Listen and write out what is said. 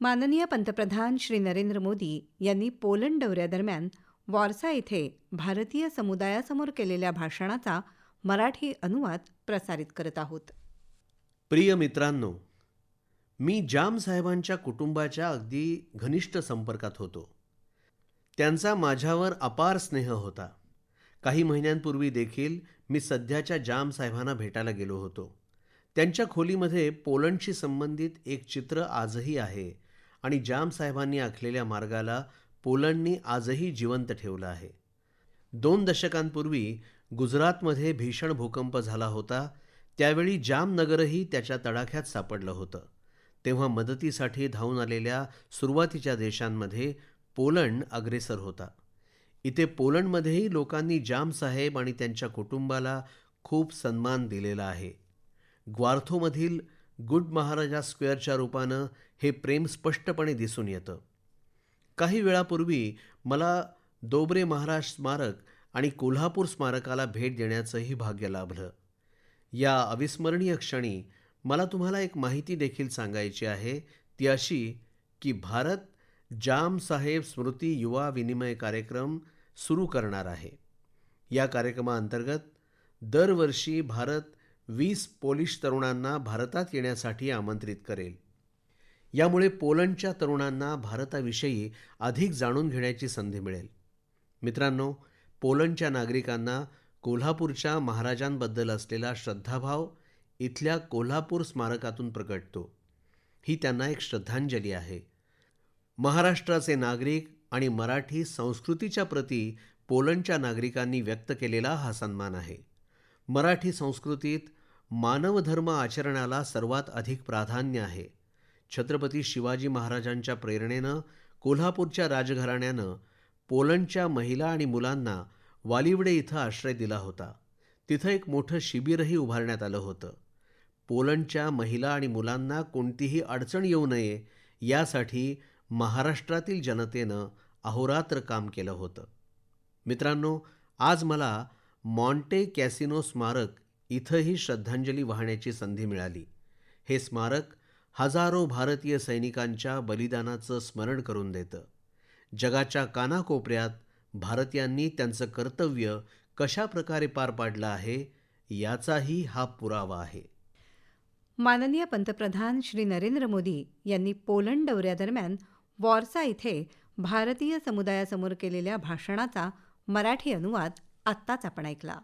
माननीय पंतप्रधान श्री नरेंद्र मोदी यांनी पोलंड दौऱ्यादरम्यान वॉर्सा येथे भारतीय समुदायासमोर केलेल्या भाषणाचा मराठी अनुवाद प्रसारित करत आहोत. प्रिय मित्रांनो मी जाम साहेबांच्या कुटुंबाच्या अगदी घनिष्ठ संपर्कात होतो. त्यांचा माझ्यावर अपार स्नेह होता. काही महिन्यांपूर्वी देखील मी सध्याच्या जाम साहेबांना भेटायला गेलो होतो. त्यांच्या खोलीमध्ये पोलंडशी संबंधित एक चित्र आजही आहे. आणि जाम साहेबांनी आखलेल्या मार्गाला पोलंडनी आजही जिवंत ठेवलं आहे. दोन दशकांपूर्वी गुजरातमध्ये भीषण भूकंप झाला होता त्यावेळी जामनगरही त्याच्या तडाख्यात सापडलं होतं. तेव्हा मदतीसाठी धावून आलेल्या सुरुवातीच्या देशांमध्ये पोलंड अग्रेसर होता. इथे पोलंडमध्येही लोकांनी जाम साहेब आणि त्यांच्या कुटुंबाला खूप सन्मान दिलेला आहे. ग्वार्थोमधील गुड महाराजा स्क्वेअरच्या रूपानं हे प्रेम स्पष्टपणे दिसून येतं. काही वेळापूर्वी मला दोबरे महाराज स्मारक आणि कोल्हापूर स्मारकाला भेट देण्याचंही भाग्य लाभलं. या अविस्मरणीय क्षणी मला तुम्हाला एक माहिती देखील सांगायची आहे ती अशी की भारत जाम साहेब स्मृती युवा विनिमय कार्यक्रम सुरू करणार आहे. या कार्यक्रमाअंतर्गत दरवर्षी भारत वीस पोलिश तरुणांना भारतात येण्यासाठी आमंत्रित करेल. यामुळे पोलंडच्या तरुणांना भारताविषयी अधिक जाणून घेण्याची संधी मिळेल. मित्रांनो पोलंडच्या नागरिकांना कोल्हापूरच्या महाराजांबद्दल असलेला श्रद्धाभाव इथल्या कोल्हापूर स्मारकातून प्रकटतो. ही त्यांना एक श्रद्धांजली आहे. महाराष्ट्राचे नागरिक आणि मराठी संस्कृतीच्या प्रती पोलंडच्या नागरिकांनी व्यक्त केलेला हा सन्मान आहे. मराठी संस्कृतीत मानवधर्म आचरणाला सर्वात अधिक प्राधान्य आहे. छत्रपती शिवाजी महाराजांच्या प्रेरणेनं कोल्हापूरच्या राजघराण्यानं पोलंडच्या महिला आणि मुलांना वालिवडे इथं आश्रय दिला होता. तिथं एक मोठं शिबिरही उभारण्यात आलं होतं. पोलंडच्या महिला आणि मुलांना कोणतीही अडचण येऊ नये यासाठी महाराष्ट्रातील जनतेनं अहोरात्र काम केलं होतं. मित्रांनो आज मला मॉन्टे कॅसिनो स्मारक इथंही श्रद्धांजली वाहण्याची संधी मिळाली. हे स्मारक हजारो भारतीय सैनिकांच्या बलिदानाचं स्मरण करून देतं. जगाच्या कानाकोपऱ्यात भारतीयांनी त्यांचं कर्तव्य कशा प्रकारे पार पाडलं आहे याचाही हा पुरावा आहे. माननीय पंतप्रधान श्री नरेंद्र मोदी यांनी पोलंड दौऱ्यादरम्यान वॉर्सा इथे भारतीय समुदायासमोर केलेल्या भाषणाचा मराठी अनुवाद आत्ताच आपण ऐकला.